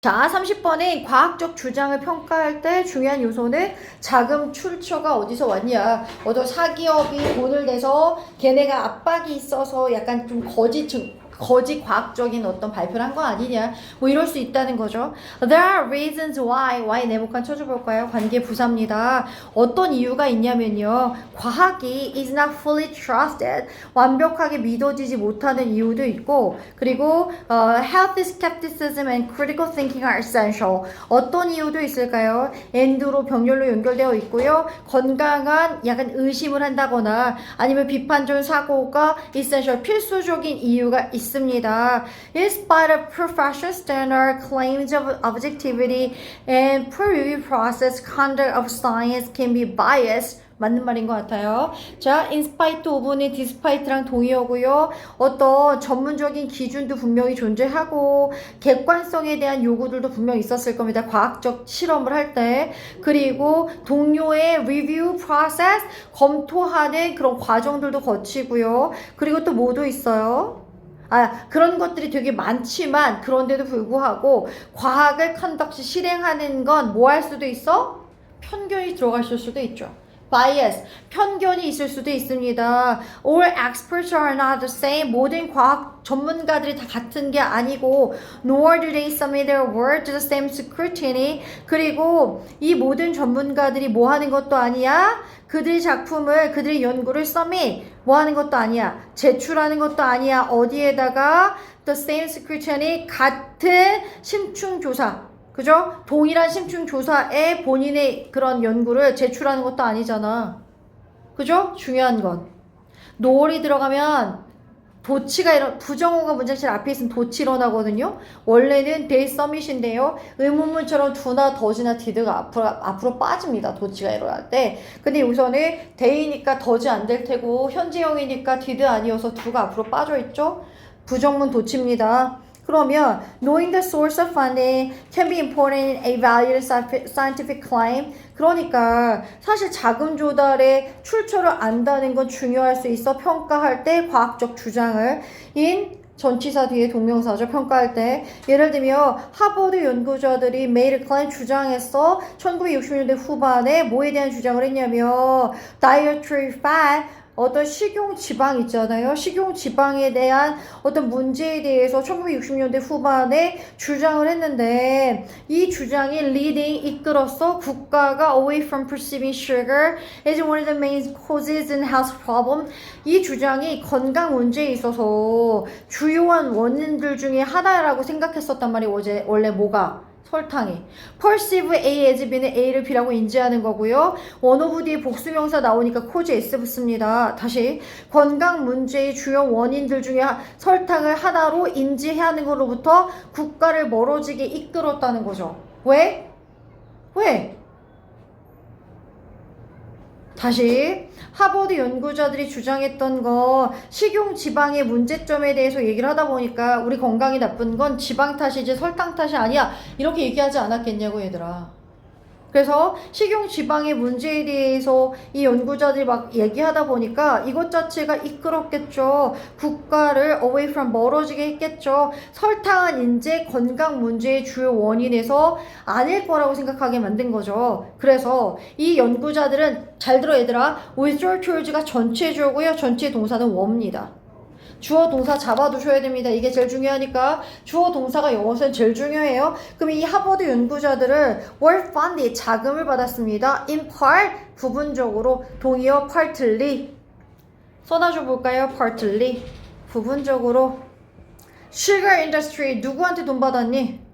자, 30번에 과학적 주장을 평가할 때 중요한 요소는 자금 출처가 어디서 왔냐. 어떤 사기업이 돈을 내서 걔네가 압박이 있어서 약간 좀 거짓 증- 거짓 과학적인 어떤 발표를 한 거 아니냐. 뭐 이럴 수 있다는 거죠. There are reasons why. why 네모칸 쳐줘볼 까요? 관계 부사입니다. 어떤 이유가 있냐면요. 과학이 is not fully trusted. 완벽하게 믿어지지 못하는 이유도 있고, 그리고 어, healthy skepticism and critical thinking are essential. 어떤 이유도 있을까요? 엔드로 병렬로 연결되어 있고요. 건강한 약간 의심을 한다거나 아니면 비판적 사고가 essential 필수적인 이유가 있습니다. In spite of professional standard claims of objectivity and peer review process, conduct of science can be biased. 맞는 말인 것 같아요. 자, 인스파이트 오브는 디스파이트랑 동의어고요. 어떤 전문적인 기준도 분명히 존재하고 객관성에 대한 요구들도 분명히 있었을 겁니다. 과학적 실험을 할 때. 그리고 동료의 리뷰 프로세스 검토하는 그런 과정들도 거치고요. 그리고 또 뭐도 있어요? 아, 그런 것들이 되게 많지만 그런데도 불구하고 과학을 컨덕시 실행하는 건 뭐 할 수도 있어? 편견이 들어갔을 수도 있죠. Bias, 편견이 있을 수도 있습니다. All experts are not the same. 모든 과학 전문가들이 다 같은 게 아니고 nor do they submit their work to the same scrutiny. 그리고 이 모든 전문가들이 뭐 하는 것도 아니야. 그들의 작품을 그들의 연구를 submit 뭐 하는 것도 아니야. 제출하는 것도 아니야. 어디에다가 the same scrutiny 같은 심층 조사 그죠? 동일한 심층 조사에 본인의 그런 연구를 제출하는 것도 아니잖아. 그죠? 중요한 건. 노을이 들어가면 도치가 일어, 부정어가 문장실 앞에 있으면 도치 일어나거든요. 원래는 데이 서밋인데요. 의문문처럼 두나 더지나 디드가 앞으로, 앞으로 빠집니다. 도치가 일어날 때. 근데 여기서는 데이니까 더지 안 될 테고, 현재형이니까 디드 아니어서 두가 앞으로 빠져 있죠? 부정문 도치입니다. 그러면 knowing the source of funding can be important in evaluating scientific claim. 그러니까 사실 자금 조달의 출처를 안다는 건 중요할 수 있어 평가할 때 과학적 주장을. in 전치사 뒤에 동명사죠 평가할 때. 예를 들면 하버드 연구자들이 메일 클라인 주장했어. 1960년대 후반에 뭐에 대한 주장을 했냐면 dietary fat 어떤 식용 지방 있잖아요. 식용 지방에 대한 어떤 문제에 대해서 1960년대 후반에 주장을 했는데 이 주장이 leading 이끌어서 국가가 away from perceiving sugar as one of the main causes in health problem. 이 주장이 건강 문제에 있어서 주요한 원인들 중에 하나라고 생각했었단 말이 어제 원래 뭐가 설탕이. perceive A as B는 A를 B라고 인지하는 거고요. 원오브 뒤에 복수명사 나오니까 코즈 S 붙습니다. 다시 건강 문제의 주요 원인들 중에 하- 설탕을 하나로 인지하는 것으로부터 국가를 멀어지게 이끌었다는 거죠. 왜? 왜? 다시 하버드 연구자들이 주장했던 거 식용 지방의 문제점에 대해서 얘기를 하다 보니까 우리 건강이 나쁜 건 지방 탓이지 설탕 탓이 아니야. 이렇게 얘기하지 않았겠냐고 얘들아 그래서 식용 지방의 문제에 대해서 이 연구자들이 막 얘기하다 보니까 이것 자체가 이끌었겠죠. 국가를 away from 멀어지게 했겠죠. 설탕은 이제 건강 문제의 주요 원인에서 아닐 거라고 생각하게 만든 거죠. 그래서 이 연구자들은 잘 들어 얘들아. with tools가 전체 주어고요. 전체 동사는 were.입니다. 주어 동사 잡아두셔야 됩니다. 이게 제일 중요하니까 주어 동사가 영어에서는 제일 중요해요. 그럼 이 하버드 연구자들은 were 자금을 받았습니다. in part 부분적으로 동의어 partly 써놔줘 볼까요? partly 부분적으로 sugar industry 누구한테 돈 받았니?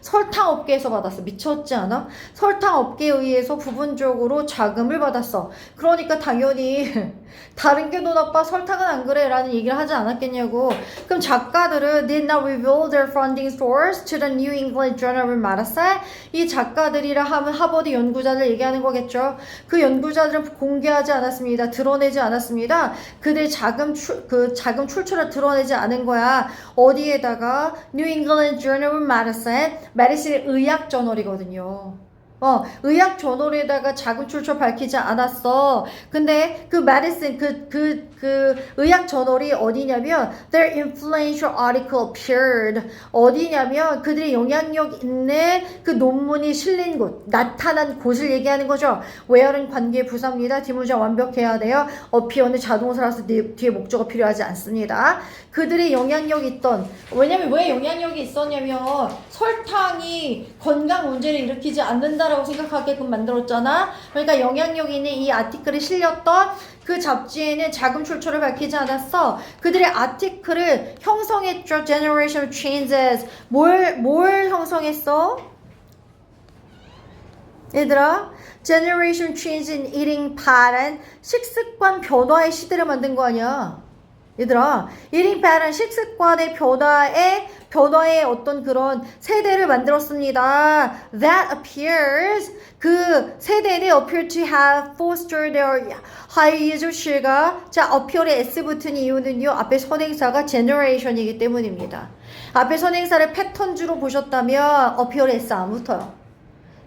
설탕 업계에서 받았어. 미쳤지 않아? 설탕 업계에 의해서 부분적으로 자금을 받았어. 그러니까 당연히 다른 게 돈 아빠 설탕은 안 그래 라는 얘기를 하지 않았겠냐고. 그럼 작가들은 did not reveal their funding source to the New England Journal Medicine. 이 작가들이라 하면 하버드 연구자들 얘기하는 거겠죠. 그 연구자들은 공개하지 않았습니다. 드러내지 않았습니다. 그들 자금 출, 그 자금 출처를 드러내지 않은 거야. 어디에다가 New England Journal Medicine, 메디슨의 의학 저널이거든요. 어, 의학 저널에다가 자금 출처 밝히지 않았어. 근데 그 medicine 그그 그 의학 저널이 어디냐면 their influential article appeared 어디냐면 그들의 영향력 있는 그 논문이 실린 곳 나타난 곳을 얘기하는 거죠. where는 관계 부사입니다. 뒷문장 완벽해야 돼요. appear는 자동사라서 뒤- 뒤에 목적어 필요하지 않습니다. 그들의 영향력 있던 왜냐면 왜 영향력이 있었냐면 설탕이 건강 문제를 일으키지 않는 다라고 생각하게끔 만들었잖아. 그러니까 영향력 있는 이 아티클이 실렸던 그 잡지에는 자금 출처를 밝히지 않았어. 그들의 아티클을 형성했죠. Generation Changes. 뭘, 뭘 형성했어? 얘들아, Generation Change in Eating Pattern, 식습관 변화의 시대를 만든 거 아니야. 얘들아, eating pattern, 식습관의 변화에, 변화의 어떤 그런 세대를 만들었습니다. That appears, 그 세대는 appear to have fostered their high usership가, 자, appear에 s 붙은 이유는요, 앞에 선행사가 generation이기 때문입니다. 앞에 선행사를 패턴주로 보셨다면 appear에 s 안 붙어요.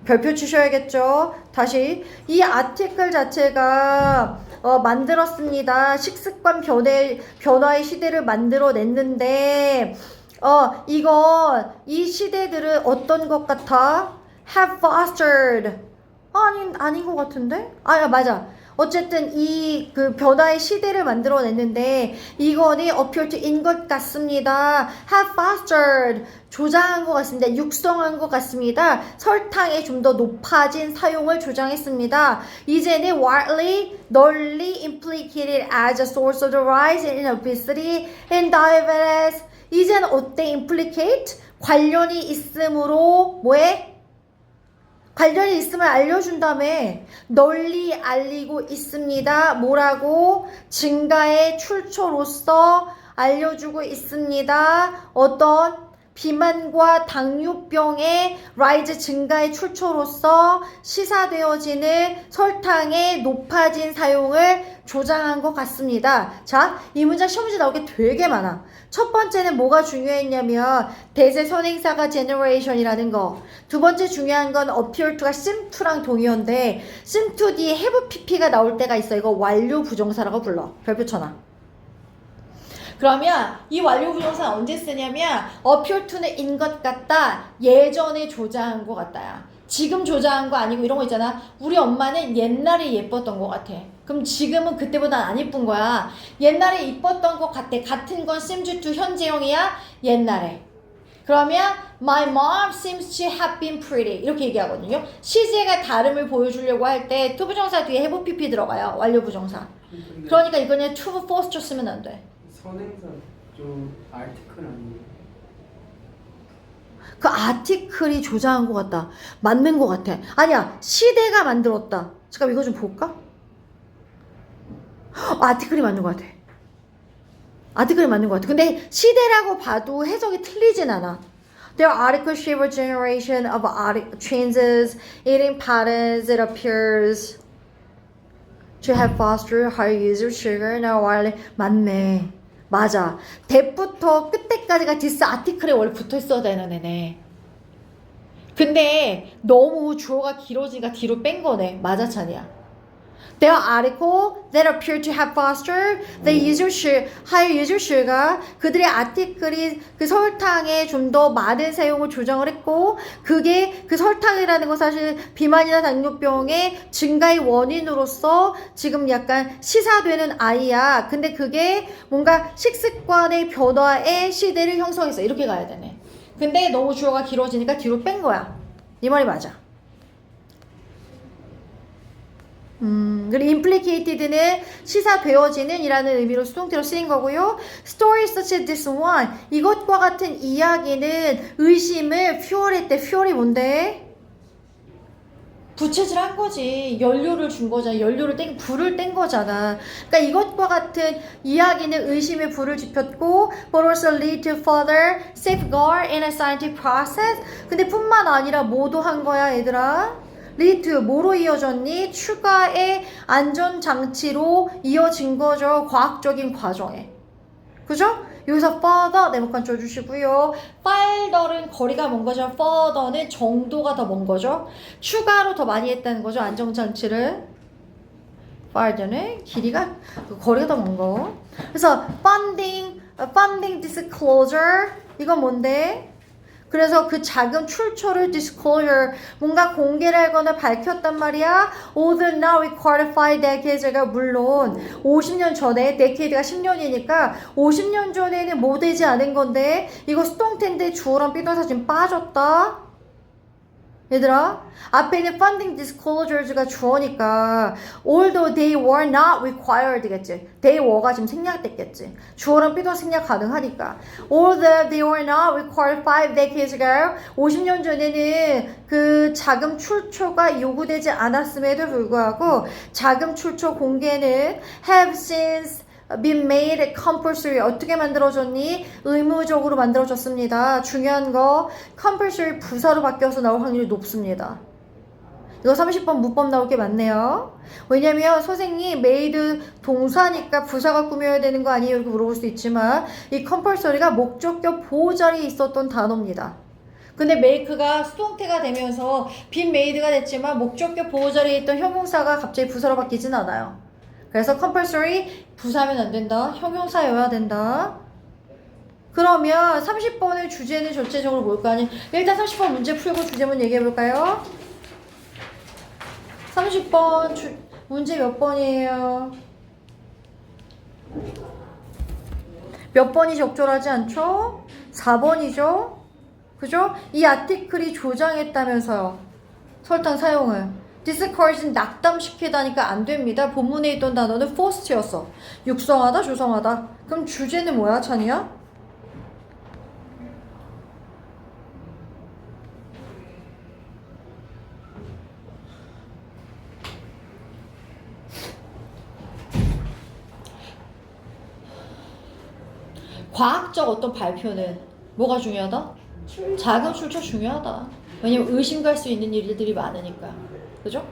별표 주셔야겠죠. 다시 이 아티클 자체가 어, 만들었습니다. 식습관 변해, 변화의 시대를 만들어냈는데 어 이건 이 시대들은 어떤 것 같아? have fostered 아닌 아닌 것 같은데? 아 맞아. 어쨌든 이 그 변화의 시대를 만들어냈는데 이거는 in 것 같습니다. have fostered 조장한 것 같습니다. 육성한 것 같습니다. 설탕의 좀 더 높아진 사용을 조장했습니다. 이제는 widely 널리 implicated as a source of the rise in obesity and diabetes. 이제는 어때 implicate 관련이 있으므로 뭐해? 관련이 있음을 알려준 다음에 널리 알리고 있습니다. 뭐라고? 증가의 출처로서 알려주고 있습니다. 어떤 비만과 당뇨병의 라이즈 증가의 출처로서 시사되어지는 설탕의 높아진 사용을 조장한 것 같습니다. 자, 이 문장 시험 문제 나오게 되게 많아. 첫 번째는 뭐가 중요했냐면 대세 선행사가 generation이라는 거. 두 번째 중요한 건 appear to가 sim to랑 동의어인데 sim to 뒤에 have pp가 나올 때가 있어. 이거 완료 부정사라고 불러. 별표 쳐놔. 그러면 이 완료 부정사 언제 쓰냐면 appear to는 인 것 같다. 예전에 조장한 것 같다야. 지금 조장한 거 아니고 이런 거 있잖아. 우리 엄마는 옛날에 예뻤던 것 같아. 그럼 지금은 그때보다 안 예쁜 거야. 옛날에 이뻤던 것 같아. 같은 건 seems to 현재형이야. 옛날에. 그러면 my mom seems to have been pretty 이렇게 얘기하거든요. 시제가 다름을 보여주려고 할때 투부정사 뒤에 have pp 들어가요. 완료 부정사. 그러니까 이거는 to foster 쓰면 안 돼. 선행사 좀 아티클 아니에요? 그 아티클이 조장한 것 같다. 맞는 것 같아. 아니야, 시대가 만들었다. 잠깐 이거 좀 볼까? 어, 아티클이 맞는 것 같아. 아티클이 맞는 것 같아. 근데 시대라고 봐도 해석이 틀리진 않아. There are article shape generation of changes, eating patterns, it appears to have fostered higher user sugar now while 맞네. 맞아. 대부터 끝에까지가 디스 아티클에 원래 붙어 있어야 되는 애네. 근데 너무 주어가 길어지니까 뒤로 뺀 거네. 맞아, 찬이야. There are article that appear to have fostered the user share, higher user share가 그들의 아티클이 그 설탕에 좀 더 많은 사용을 조정을 했고 그게 그 설탕이라는 건 사실 비만이나 당뇨병의 증가의 원인으로서 지금 약간 시사되는 아이야. 근데 그게 뭔가 식습관의 변화의 시대를 형성했어. 이렇게 가야 되네. 근데 너무 주어가 길어지니까 뒤로 뺀 거야. 이 말이 맞아. 음, 그리고 implicated는 시사되어지는 이라는 의미로 수동태로 쓰인 거고요. Story such as this one. 이것과 같은 이야기는 의심을 fuel했대. fuel이 뭔데? 부채질 한 거지. 연료를 준 거잖아. 연료를 땡, 불을 뗀 거잖아. 그러니까 이것과 같은 이야기는 의심의 불을 지폈고, but also lead to further safeguard in a scientific process. 근데 뿐만 아니라 뭐도 한 거야, 얘들아? To 뭐로 이어졌니? 추가의 안전 장치로 이어진 거죠. 과학적인 과정에. 그죠? 여기서 further 네모칸 쳐주시고요. farther는 거리가 먼 거죠. further는 정도가 더 먼 거죠. 추가로 더 많이 했다는 거죠. 안정장치를. farther는 길이가 그 거리가 더 먼 거. 그래서 funding, 어, funding disclosure 이건 뭔데? 그래서 그 자금 출처를 disclosure 뭔가 공개를 하거나 밝혔단 말이야. Although not required five decades가 물론 50년 전에 decade가 10년이니까 50년 전에는 뭐 되지 않은 건데 이거 수동태인데 주어랑 삐동사 지금 빠졌다. 얘들아 앞에는 funding disclosures가 주어니까 although they were not required겠지 they were가 지금 생략됐겠지 주어랑 삐도 생략 가능하니까 although they were not required five decades ago 50년 전에는 그 자금 출처가 요구되지 않았음에도 불구하고 자금 출처 공개는 have since been made compulsory 어떻게 만들어졌니? 의무적으로 만들어졌습니다. 중요한 거 compulsory 부사로 바뀌어서 나올 확률이 높습니다. 이거 30번 문법 나올 게 많네요. 왜냐면 선생님 made 동사니까 부사가 꾸며야 되는 거 아니에요? 이렇게 물어볼 수 있지만 이 compulsory가 목적격 보호자리에 있었던 단어입니다. 근데 make가 수동태가 되면서 been made가 됐지만 목적격 보호자리에 있던 형용사가 갑자기 부사로 바뀌진 않아요. 그래서 compulsory 부사면 안 된다. 형용사여야 된다. 그러면 30번의 주제는 전체적으로 뭘까요? 일단 30번 문제 풀고 주제문 얘기해 볼까요? 30번 주, 문제 몇 번이에요? 몇 번이 적절하지 않죠? 4번이죠? 그죠? 이 아티클이 조장했다면서요. 설탕 사용을. 디스커리진 낙담시키다니까 안 됩니다. 본문에 있던 단어는 forced였어. 육성하다, 조성하다. 그럼 주제는 뭐야, 찬이야? 과학적 어떤 발표는 뭐가 중요하다? 작은 출처 중요하다. 왜냐면 의심갈 수 있는 일들이 많으니까. 그죠?